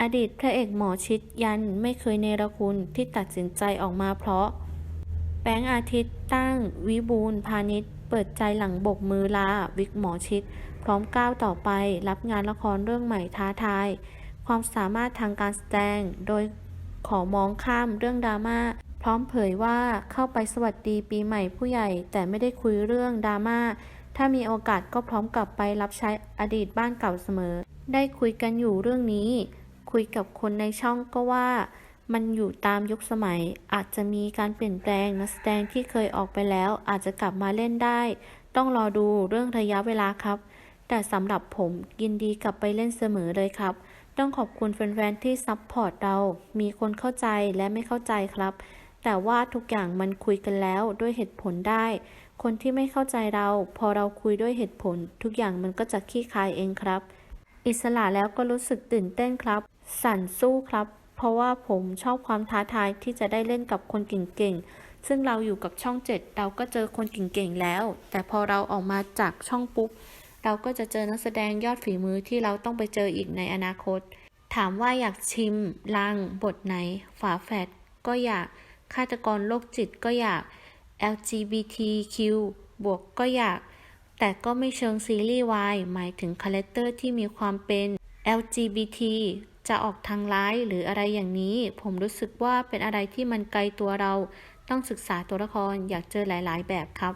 อดีตพระเอกหมอชิดยันไม่เคยเนรคุณที่ตัดสินใจออกมาเพราะ แบงค์อาทิตย์ตั้งวิบูลพาณิชย์ เปิดใจหลังบกมือลาวิกหมอชิด พร้อมก้าวต่อไปรับงานละครเรื่องใหม่ท้าทาย ความสามารถทางการแสดง โดยขอมองข้ามเรื่องดราม่าพร้อมเผยว่าเข้าไปสวัสดีปีใหม่ผู้ใหญ่ แต่ไม่ได้คุยเรื่องดราม่าถ้ามีโอกาสก็พร้อมกลับไปรับใช้อดีตบ้านเก่าเสมอ ได้คุยกันอยู่เรื่องนี้ คุยกับคนในช่องก็ว่า มันอยู่ตามยุคสมัย อาจจะมีการเปลี่ยนแปลงนักแสดงที่เคยออกไปแล้ว อาจจะกลับมาเล่นได้ ต้องรอดูเรื่องระยะเวลาครับ แต่สำหรับผมยินดีกลับไปเล่นเสมอเลยครับ ต้องขอบคุณแฟนๆที่ซัพพอร์ตเรา มีคนเข้าใจและไม่เข้าใจครับ แต่ว่าทุกอย่างมันคุยกันแล้วด้วยเหตุผลได้ คนที่ไม่เข้าใจเรา พอเราคุยด้วยเหตุผล ทุกอย่างมันก็จะคลี่คลายเองครับอิสระแล้วก็รู้สึกตื่นเต้นครับ สั่นสู้ครับ เพราะว่าผมชอบความท้าทายที่จะได้เล่นกับคนเก่งๆ ซึ่งเราอยู่กับช่องเจ็ดเราก็เจอคนเก่งๆ แล้ว แต่พอเราออกมาจากช่องปุ๊บ เราก็จะเจอนักแสดงยอดฝีมือที่เราต้องไปเจออีกในอนาคต ถามว่าอยากชิมลางบทไหน ฝาแฝดก็อยาก ฆาตกรโรคจิตก็อยาก LGBTQ บวกก็อยาก แต่ก็ไม่เชิงซีรีส์วายหมายถึงคาแรคเตอร์ที่มีความเป็น LGBT จะออกทางร้ายหรืออะไรอย่างนี้ ผมรู้สึกว่าเป็นอะไรที่มันไกลตัวเรา ต้องศึกษาตัวละครอยากเจอหลาย ๆ แบบครับ